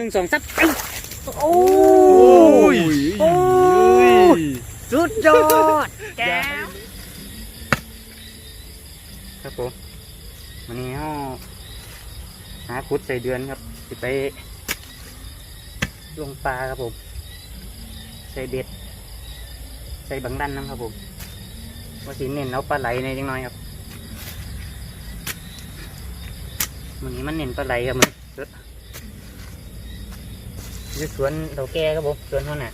นึ่งสองสามไปโอ้ยโอ้ยสุดยอดแก้วครับผมวันนี้เราหาคุดใส่เดือนครับสิไปลงปลาครับผม ใส่เบ็ด ใส่บังดันน้ำครับผมว่าสิเน้นเอาปลาไหลในอยจังน้อยครับวันนี้มันเน้นปลาไหลครับมัน เด้ออยู่สวนเราแก่ครับผมสวนเท่าน่ะ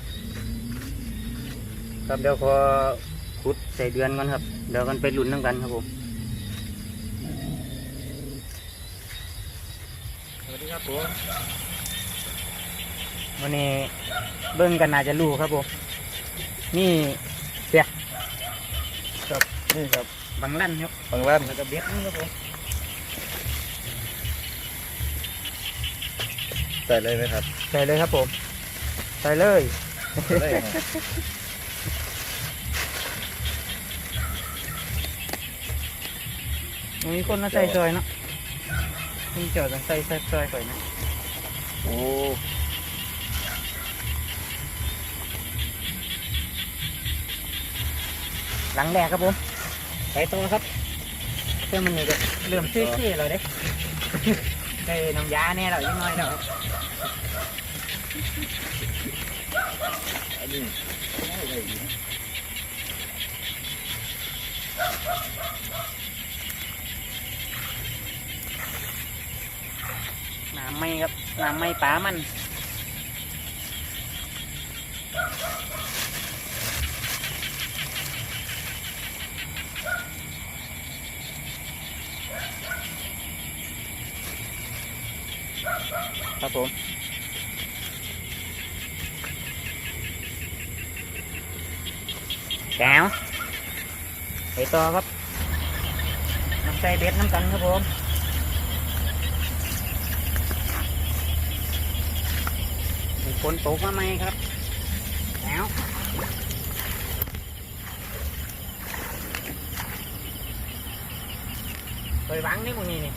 ครับเดี๋ยวพอขุดใส่เดือนก่อนครับ เดี๋ยวกันไปลุ้นน้ำกันครับผมสวัสดีครับผมวันนี้เบิ้งกันน่าจะรู้ครับผมนี่เปียกครับนี่ครับบังลั่นครับฟังลั่นแล้วก็เบ็ดนี่ครับผมใส่เลยไหมครับ ใส่เลยครับผม ใส่เลย ได้ครับมีคนมาใส่ซอยเนาะมีเจอดต้องใส่ใส่ซอยก่อนนะโอ้หลังแรกครับผมไปต่อครับเพื่อมันนี่ก็เริ่มซี้ๆแล้วเด้ได้น้ำยาแน่แล้วยังน้อยแล้วอั นนี้ได้เลยอีกน้ำไม่ครับน้ำไม่ปลามัน ครับผม แก้วไปต่อครับน้ำใส่เบ็ดน้ำกันครับผมมีฝนตกมาไหมครับแก้วไปหวังนี่มึงนี่นี่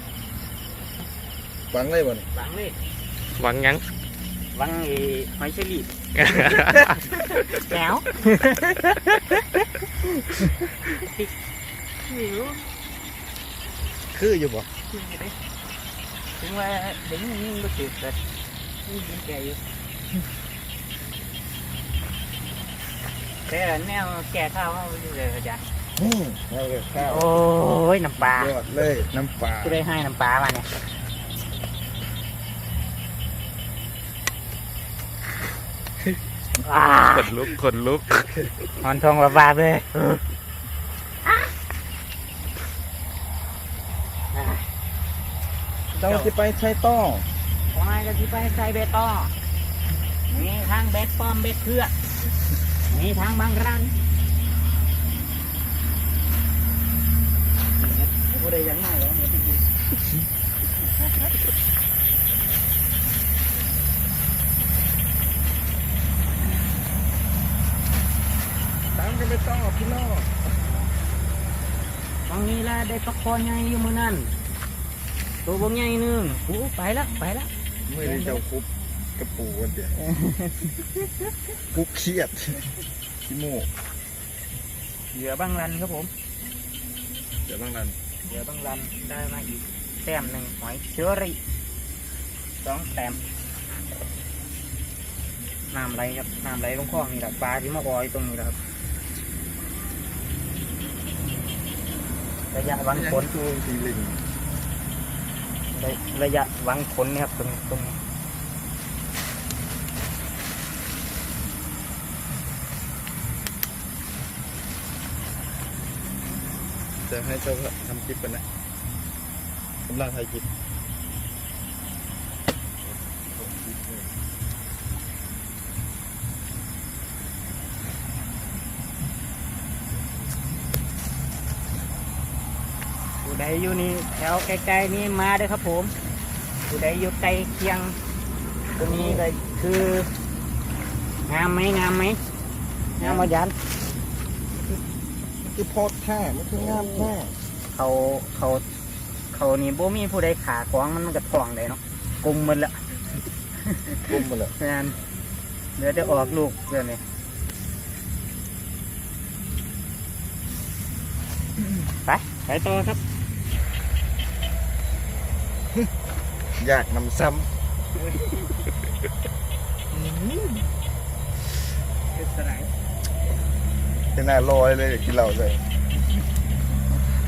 ฟังเลยบ่นี่หวังนี่หวังยังหวังไอ้หอยเชอรี่ แก้วหิวคืออยู่บ่ถึงว่าเด็กนี่ก็ติดแต่นี่ยิงแกอยู่แต่แนวแก่ข้าวเขาอยู่เลยอาจารย์นี่ให้กับข้าวโอ้ยน้ำปลายอดเลยน้ำปลากูได้ให้น้ำปลามาเนี่ยว้า ขนลุกขนลุกหอนทองระบาบเลยอะเจ้าจะไปใช้ต้องของนายก็ที่ไปใส่เบตองมีทางเบ็ดปลอมเบ็ดเพื่อกมีทางบางรันกูได้ยังไงวะเนี่ยไปกิน ตาม กันไปต้องพี่น้องบางนี้ละได้ปลาคอใหญ่อยู่มือนั่นตัวบางใหญ่หนึงโอ้ไปละไปละไม่ได้เจ้าคุบกระปูกันเดี๋ยวคุบเครียดขี้โม่เหลือบางรันครับผมเดี๋ยวบ้างนั้นเหลือบางรันได้มาอีกแต้มหนึ่งหอยเชอรี่สองแต้มน้ำไหลครับน้ำไหลลงคลองนี่แหละปลาที่มาบอยตรงนี้แหละครับ ระยะหวังผลตัวสีเหลิงระยะหวังผลนะครับตรงตรงจะให้เจ้าทำคลิปกันนะกำลังถ่ายคลิป อยู่นี่แถวใกล้ๆนี่มาเด้อครับผมผู้ใดอยู่ใกล้เคียงตรงนี้ก็คืองามไหมงามไหมงามมายันคือโพดแท้มันคืองามแท้เขาเขาเขานี่บ่มีผู้ใดขาของมันมันก็ท่องได้เนาะกลุ่มหมันละกลุ่มมาเลยแมนเดี๋ยวจะออกลูกเดี๋ยวนี้ไปไปต่อครับ อยากนำซ้เป็นสไลด์ำเป็นหน้าลอยเลยอยากกินเหล้าเลย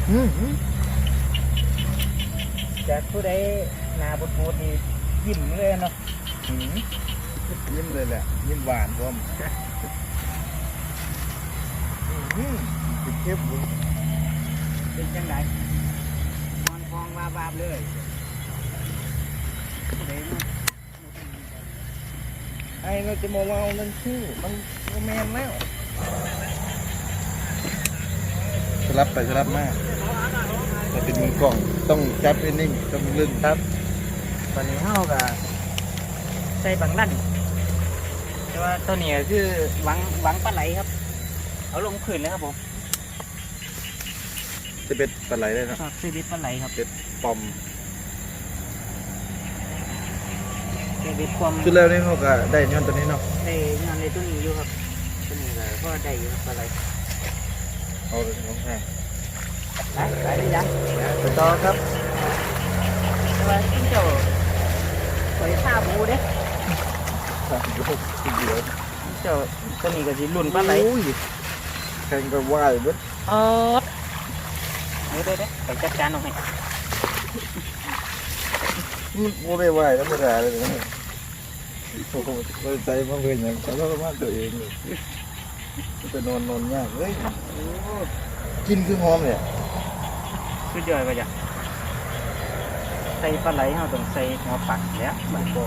อืมจากผู้ใดหนาบดบูดนี่ยิ้มเลยเนาะอืมยิ้มเลยแหละยิ้มหวานพร้อมอืมเป็นเข้มบุญเป็นจังไดนอนฟองวาบาบเลยผู้ใดเนาะ ไอ้ เราจะมาเมานั่นชื่อ มันโมแมนแล้วสลับไปสลับมาแต่เป็นมือกล่องต้องจับให้นิ่งต้องลึงครับ ตอนนี้เฮาก็ใส่บังลั่นแต่ว่าตัวนี้ก็คือหวังหวังปลาไหลครับ เอาลงพื้นเลยครับผมจะเป็นปลาไหลได้เนอะชอบซื้อบิดปลาไหลครับปอม ซื้อบิดความคือแล้วนี่เขาก็ได้ย้อนตัวนี้เนาะได้งานในตัวนี้อยู่ครับตัวนี้ก็พอได้อยู่ครับปลาไหลเอาเลยของแท้ไปไปได้ยังไปต่อครับแต่ว่าที่เจ้าไปท่าบูเด้สามยกทีเดียวเจ้าตัวนี้ก็สิลุ่นปลาไหลอุ้ยแข่งกับว่ายเบิดเออเดี๋ยวเดี๋ยวเดี๋ยวไปจัดการเอาให้มันโมได้ ว่ายธรรมดาเลยเราใจมันเป็นอย่างเขาต้องมาตัวเองเลยจะนอนนอนยากเลยกินคือหอมเนี่ยสุดยอดไปจ้ะใส่ปลาไหลเราต้องใส่หัวปักแล้วบางตัว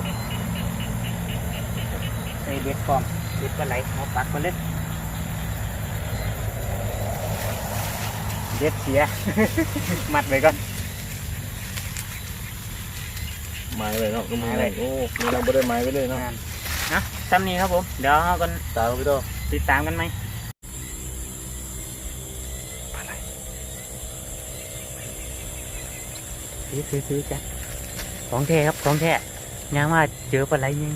ใส่เบ็ดกอมเบ็ดปลาไหลหัวปักมาเล่นเด็ดเสีย มัดไว้ก่อน ไม้เลยเนาะก็มือไม้เลยโอ้มีนำไม่ได้ไม้ไว้เลยเนาะงานนะซ้ำนี้ครับผม เดี๋ยวเรากันตามไปต่อติดตามกันไหมถือถือถือจ้ะของแท้ครับของแท้ยังว่าเจอปลาไหลยิง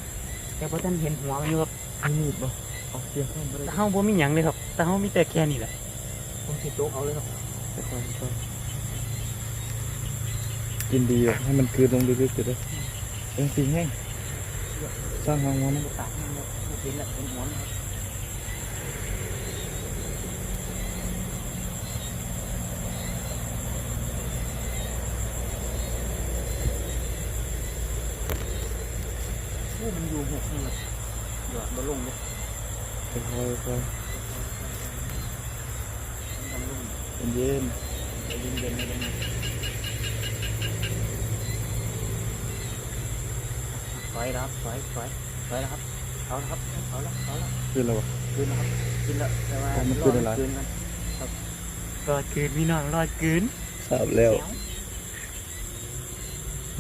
แต่พอท่านเห็นหัวมันอยู่ครับมีดบ่เอาเสียงเข้าไปเลยแต่เฮาบ่มีหยังเลยครับแต่เฮามีแต่แค่นี้แหละต้องติดโต๊ะเอาเลยครับไปก่อน กินดีอ่ให้มันคืนลงลึกๆจะได้เอ็งสีแห้งสร้างห้องมันปากมันบ่เห็นแล้วเป็นหัวมันครับโอ้มันอยู่หกนี่แบบหยอดบ่ลงเลยเป็นคอยคอยมันเย็นเย็นเย็นเย็นถ อยแล้วครับถอยถอยถอยแล้วครับเอาแล้วครับเอาแล้วเอาแล้วๆคืออะไรวะคืนแล้วครับคืนแล้วแต่ว่าอ๋อมันคืนอะไรคืนกันครับรอดคืนพี่น้องรอดคืนทราบแล้ว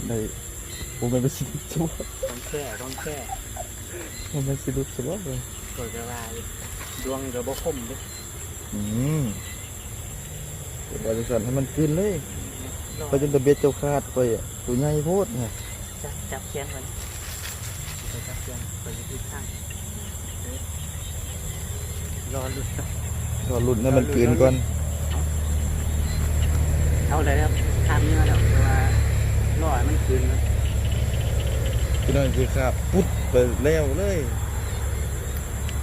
ได้ผมไม่ไปสิลุกสวะต้องแค่ต้องแค่ผมไม่สิลุกสวะเลยกดกระว่าดวงกระบอกคมเด้วยอืมเดี๋ยวบริษัทให้มันคืนเลยไปจนตะเบ็ดเจ้าคาดไปอะตัวใหญ่โพดไงจับจับแขนก่อน ไปจับแขนไปทิศทางเอ๊ะรอหลุดครับรอลุ้นให้มันคืนก่อนเอาเลยครับทำเนื้อแล้วแต่ว่ารอให้มันคืนนะพี่น้องคือครับพุดไปแล้วเลย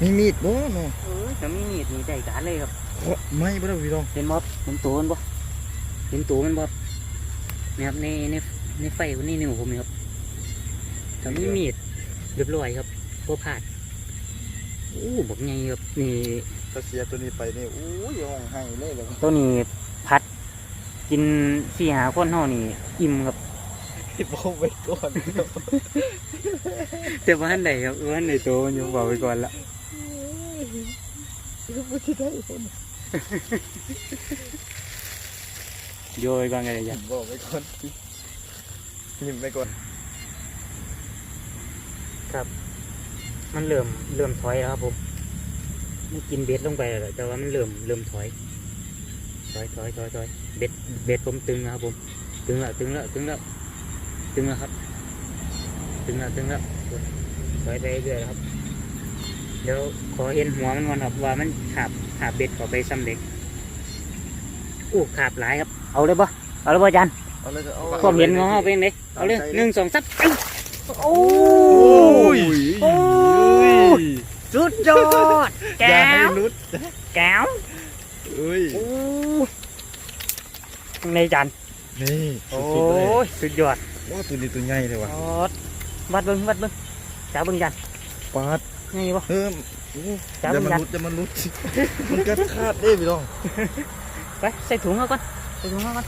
มีมีดบ่เนาะเออจะมีมีดมีใจการเลยครับเพราะไม่บ่ได้พี่น้องเห็นม็อบเห็นตัวมันบ่เห็นตัวมันบ่เนี่ยครับในในในไฟคนนี้นิ้วผมนี่ครับจะมีมีด เรียบร้อยครับพวกผาดโอ้บอกไงครับนี่ถ้าเสียตัวนี้ไปนี่โอ้ยห้องให้เลยเลยตัวนี้พัด กินสี่หาคนเท่านี่อิ่มครับที่บอกไว้ก่อนแต่ว่าอันไหนครับว่าอันไหนโตมันอยู่บอกไปก่อนละไม่ใช่ได้คนโยไปก่อนกันเลยผจ้ะมบอกไว้ก่อนยิ้มไปก่อน มันเริ่มเริ่มถอยแล้วครับผมมันกินเบ็ดลงไปแล้วแต่ว่ามันเริ่มเริ่มถอย ถอยถอยถอยถอยเบ็ดเบ็ดผมตึงนะครับผม ตึงแล้วตึงแล้วตึงแล้วตึงแล้วครับ ตึงแล้วตึงแล้วไหลปล่อยไปเรื่อยๆครับ เดี๋ยวขอเห็นหัวมันก่อนครับว่ามันขาบขาบเบ็ดเข้าไปสำเร็จอู้ขาบหลายครับ เอาเลยปะเอาเลยปะอาจารย์ เอาเลยก็เอา ความเห็นของเราเป็นไงเอาเลยหนึ่งสองสาม โอ้ยโอ้ยสุดยอด แก้อย่าให้วรุดแก้วเอ้ยโอ้ในจานนี่โอ้สุดๆเลยยสุดยอดโอ้ตัวนี้ตัวใหญ่เลยว่ะยอดวัดเบิ้งวัดเบิ้งจ้าเบิ้งจานปาดนี่ปะเฮ้มโอ้จับอย่ามัมันนรุดอย่ามันรุดมันกัดขาดเด้พี่น้องไปใส่ถุงเอาก่อนใส่ถุงเอาก่อน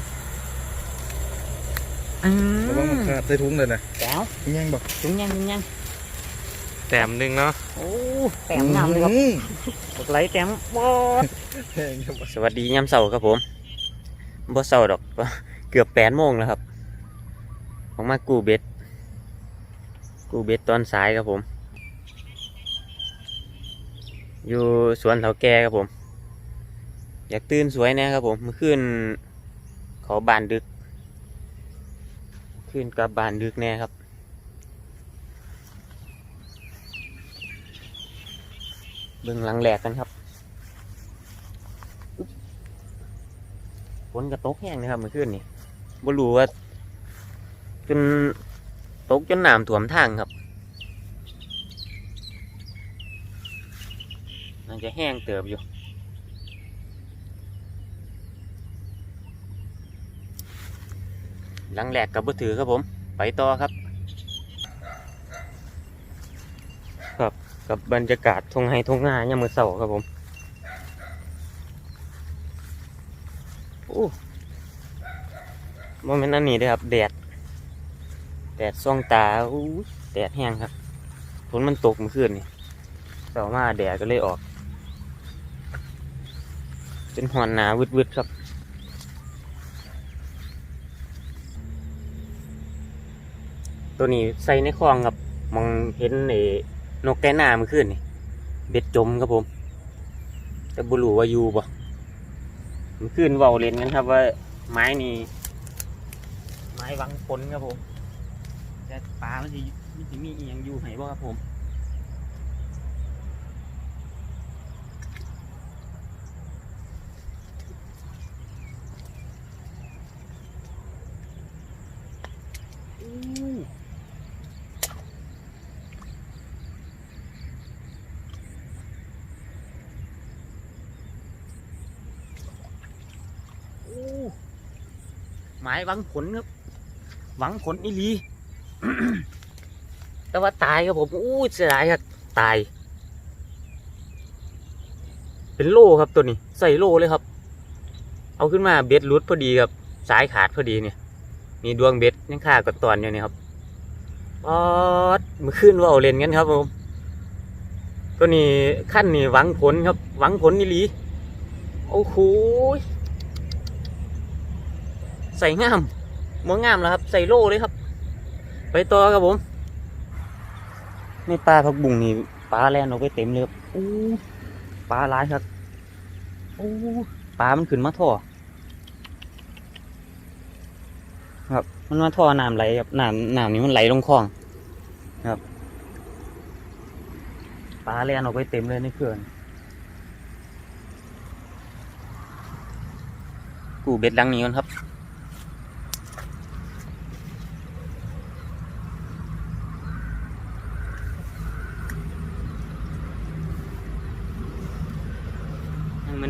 อืระวังมันมขาดใส่ถุงเลยนะแก้วยังบอกถุงยังถุงยังแต้มหนึ่งเนาะโอ้แต้มงามเลยครับอืมบักไหลแต้มบอดแพงจังวะสวัสดียามเสาร์ครับผมบ่เสาร์ดอก เกือบแปดโมงแล้วครับผมมากูเบ็ดกูเบ็ดตอนสายครับผม อยู่สวนเถาแก่ครับผม อยากตื่นสวยแนะครับผมเมื่อคืนขอบานดึก ขึ้นกับบานดึกแน่ครับ เบิ่งหลังแหลกกันครับอึ๊บฝนกระตกแห้งนะครับเมื่อคืนนี่บ่รู้ว่าจนตกจนน้ำท่วมทางครับน่าจะแห้งเติบอยู่ หลังแหลกกับบ่ถือครับผม ไปต่อครับ ครับกับบรรยากาศทงไฮทงงายามมือเสาครับผมโอ้โมเมนต์อันนี้เด้วยครับแดดแดดส่องตาอู้แดดแห้งครับฝนมันตกเมื่อคืนนี่เสามาแดดก็เลยออก เป็นหอนหนาววืดๆครับ ตัวนี้ใส่ในคลองครับมองเห็นไอ้นกแกหน้ามันขึ้นนี่เบ็ดจมครับผมแต่บุรูว่าอยู่บ่มันขึ้นเว้าเล่นกันครับว่าไม้นี่ไม้วังผลครับผมแต่ปลามันจะมันสิมีอียงอยู่ไหบ่ครับผม อู้อู้ หมายหวังผลครับ หวังผลอีลีแต่ว่าตายครับผมอู้เสียดายครับตาย เป็นโล่ครับตัวนี้ ใส่โล่เลยครับ เอาขึ้นมาเบ็ดหลุดพอดีครับ สายขาดพอดีเนี่ย มีดวงเบ็ดยังค่ากดตอนอยู่นี่ครับปอดมื่อคืนว่าเล่นกันครับผมตัวนี้ขั้นนี่หวังผลครับ หวังผลนี่ลีโอ้โห ใส่งามมัวงามแล้วครับ ใส่โล่เลยครับ ไปต่อครับผมในปลาพักบุ้งนี่ปลาแล่นออกไปเต็มเลยครับอู้ปลาหลายครับอู้ปลามันขึ้นมาท่อครับ มันมาท่อน้ำไหลครับน้ำน้ำนี้มันไหลลงคลองครับปลาเลียนออกไปเต็มเลยในเขื่อนกูเบ็ดดังนี้ก่อนครับ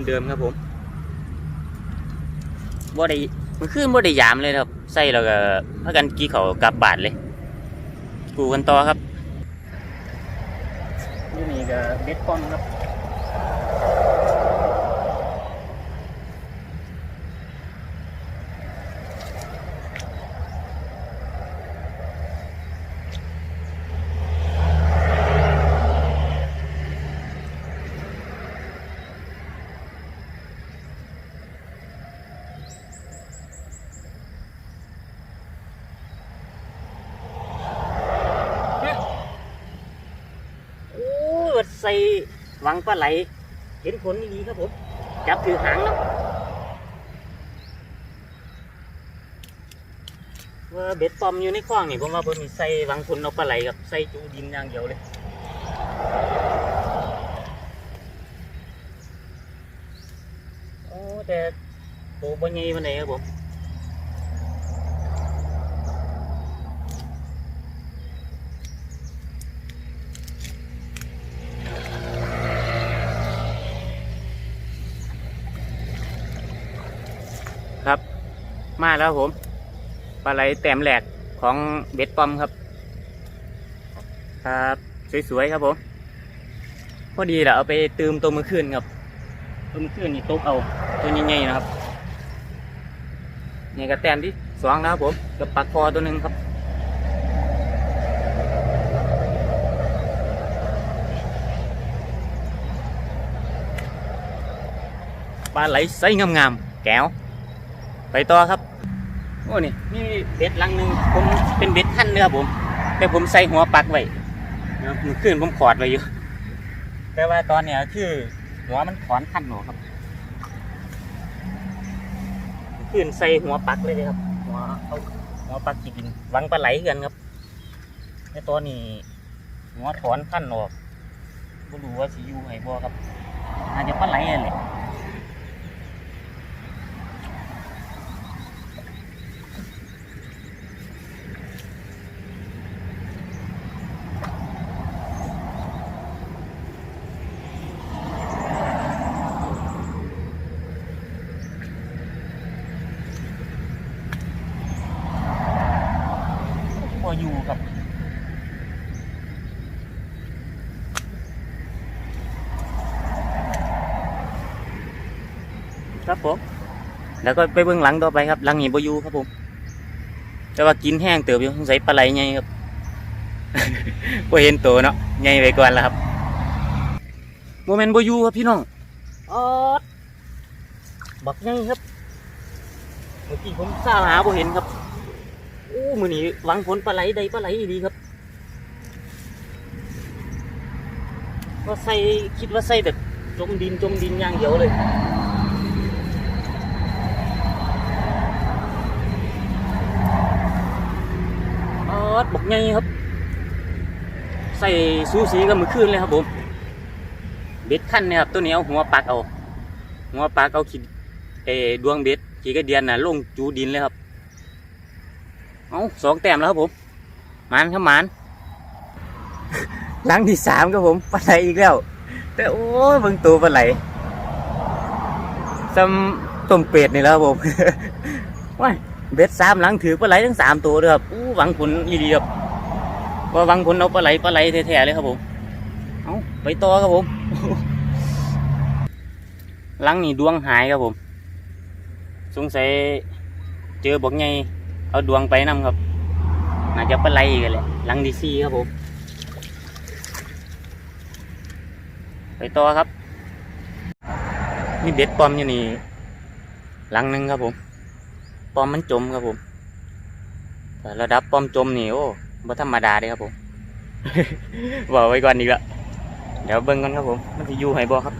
เหมือนเดิมครับผมบ่ได้มันคือบ่ได้ยามเลยครับใส่แล้วก็พากันกี่เขาวกลับบาทเลย กูกันต่อครับนี่นี่ก็เบ็ดปอนครับโอ้ยใส่หวัง ปลาไหล เห็นผลดีครับผม จับถือหางแล้วว่าเบ็ดปอมอยู่ในคลองนี่ผมว่าผมมีใส่วางทุนเอาปลาไหลกับใส่จูดินอย่างเดียวเลยโอ้แต่โตบ่ใหญ่ปานใดครับผม มาแล้วผมปลาไหลแต้มแหลกของเบ็ดปอมครับ ครับสวยๆครับผมพอดีแหละเอาไปตืมตัวมือคืนครับตัวมือคืนนี่ตกเอาตัวใหญ่ๆนะครับนี่ก็แต้มที่สองนะครับผมกับปลาคอตัวหนึ่งครับปลาไหลไซส์งามๆแก้วไปต่อครับ โอ้นี่นี่เบ็ดลังหนึ่งผมเป็นเบ็ดขั้นเนื้อผม แต่ผมใส่หัวปักไว้นะมือขึ้นผมขอดไว้อยู่ แต่ว่าตอนเนี้ยคือหัวมันถอนขั้นหนูครับขึ้นใส่หัวปักเลยครับ หัวเอาหัวปักขีดินวังปลาไหลกันครับแต่ตอนนี้หัวถอนขั้นออกไม่รู้ว่าสิอยู่ไหนบ่ครับอาจจะปลาไหลนั่นแหละ พออยู่ครับ ครับผม แล้วก็ไปเบื้องหลังต่อไปครับหลังนี้บอยู่ครับผม แต่ว่ากินแห้งเติบอยู่สงสัยปลาไหลไงครับพอเห็นตัวเนาะไงไปก่อนแล้วครับโมเมนต์บอยู่ครับพี่น้องออดบักไงครับเมื่อกี้ผมซ่าหาบ่เห็นครับโอ้มือนี้หวังผลปลาไหลใดปลาไหลดีครับว่าใส่คิดว่าใส่แต่จมดินจมดินอย่างเดียวเลย ดบอกไงครับ ใส่ซูสีกับมือคืนเลยครับผม เบ็ดขั้นนี่ยครับตัวนี้เอาหัวปักเอา หัวปักเอาขีดเอดวงเบ็ดขีกระเดียนน่ะลงจูดินเลยครับ เอาสองแต้มแล้วครับผมหมันครับหมันหลังที่สามครับผมปลาไหลอีกแล้ว แต่โอ้ยเบิ่งตัวปลาไหลซ้ำต้มเป็ดนี่แล้วครับผมว้าย เบ็ดสามหลังถือปลาไหลทั้งสามตัวเลยครับอู้หวังผลอีดีครับว่าหวังผลเอาปลาไหลปลาไหลแท้ๆเลยครับผมเอาไปต่อครับผมหลังนี่ดวงหายครับผม สงสัยเจอบอกไงเอาดวงไปนำครับน่าจะปลาไหลอีกันแหละหลังดีซีครับผม ไปต่อครับนี่เบ็ดปอมอยู่นี่หลังหนึ่งครับผม ปอมมันจมครับผมแต่ระดับปอมจมนี่โอ้บ่ธรรมดาเลยครับผมบอกไว้ก่อนดีกว่าเดี๋ยวเบิ่งกันครับผม มันจะอยู่ไหบ่ครับ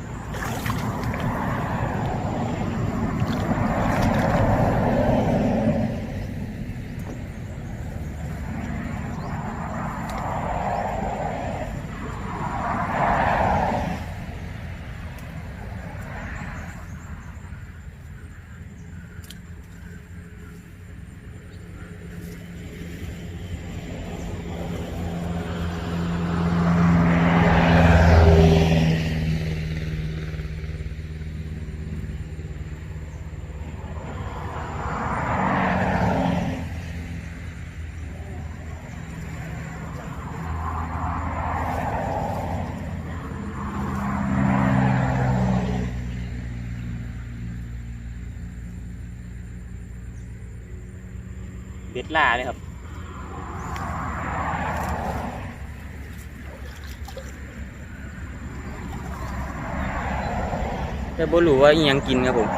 ล่าเลยครับแต่บ่รู้ว่าอิหยังกินครับผม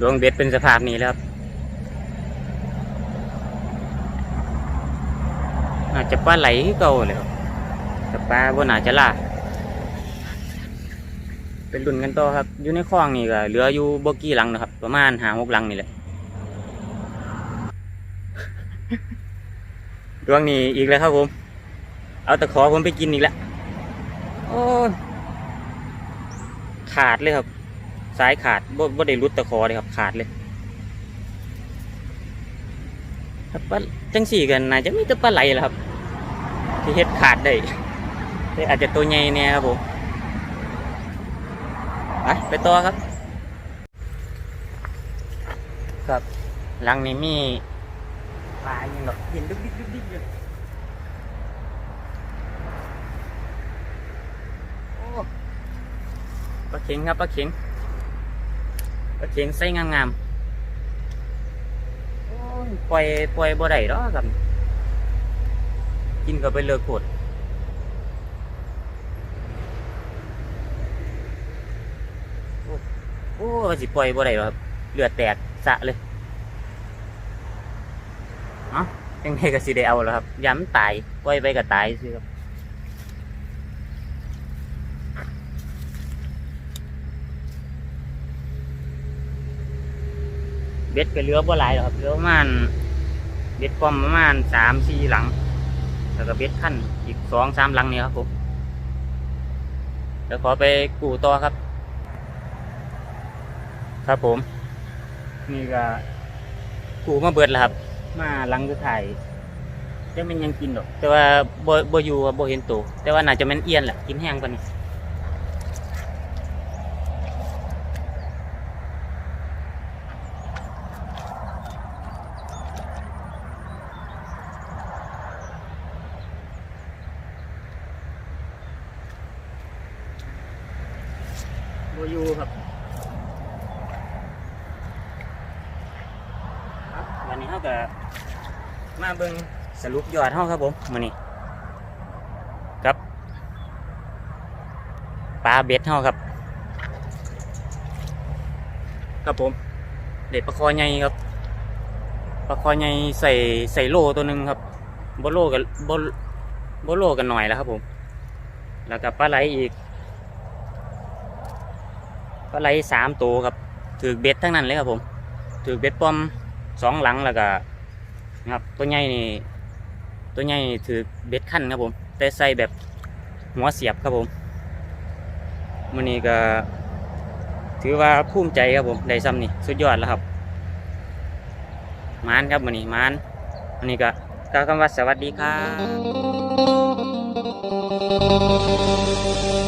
ดวงเบ็ดเป็นสภาพนี้แล้วครับ อาจจะปลาไหลเก่าเลยครับแต่ปลาบ่น่าจะล่า เป็นรุ่นกันต่อครับ อยู่ในคลองนี่ก็เหลืออยู่บกี่หลังนะครับ ประมาณหาหกหลังนี่แหละดวงนี้อีกแล้วครับผม เอาตะขอผมไปกินอีกแล้วโอ้ขาดเลยครับ สายขาดบ่บ่ได้รุดตะขอเลยครับ ขาดเลยครับปลาจังสี่กันน่าจะมีแต่ปลาไหลแหละครับ ที่เฮ็ดขาดได้แต่อาจจะตัวใหญ่เนี่ยครับผม ไปไปต่อครับ ครับ หลังนี้มีปลาอย่างแบบเห็นดุกดิกดุกดิกอยู่โอ้ปลาเข็งครับปลาเข็งปลาเข็งใส่งามๆโอ้ยปล่อยปล่อยบ่ได้หรอกครับ กินก็ไปเลิกโคตรโอ้ โอ้ก็สิปล่อยบ่ได้หรอกครับเลือดแตกสะเลยเอ้ายังไงก็สิได้เอาแล้วครับย้ำตายปล่อยไปก็ตายสิครับเบ็ดก็เหลือบ่หลายหรอกครับเหลือประมาณเบ็ดป้อมประมาณสามสี่หลัง แล้วก็เบ็ดขั้นอีกสองสามหลังนี่ครับผมเดี๋ยวขอไปกู่ต่อครับ ครับผม นี่ก็กูมาเบิดแล้วครับ มาหลังคือถ่ายจะเป็นหยังกินหรอกแต่ว่าบ่บ่อยู่ครับบ่เห็นตัวแต่ว่าน่าจะแม่นเอียนแหละกินแห้งปานนี้บ่อยู่ครับ ครับวันนี้เขาก็มาเบิ่งสรุป ยอดเขาครับผมมื้อนี้ครับปลาเบ็ดเขาครับ ครับผมเด็ดปลาคอใหญ่ครับปลาคอใหญ่ใส่ใส่โลตัวหนึ่งครับโบโลกันโบโบโลกันหน่อยแล้วครับผม แล้วก็ปลาไหลอีกปลาไหลสามตัวครับถือเบ็ดทั้งนั้นเลยครับผมถือเบ็ดป้อมสองหลังแล้วก็นะครับตัวใหญ่นี่ ตัวใหญ่นี่ถือเบ็ดขั้นครับผม แต่ใส่แบบหัวเสียบครับผมมันนี้ก็ถือว่าภูมิใจครับผมได้ซ้ำนี่สุดยอดแล้วครับมานครับมันนี้มานอันนี้ก็กล่าวคำว่าสวัสดีครับ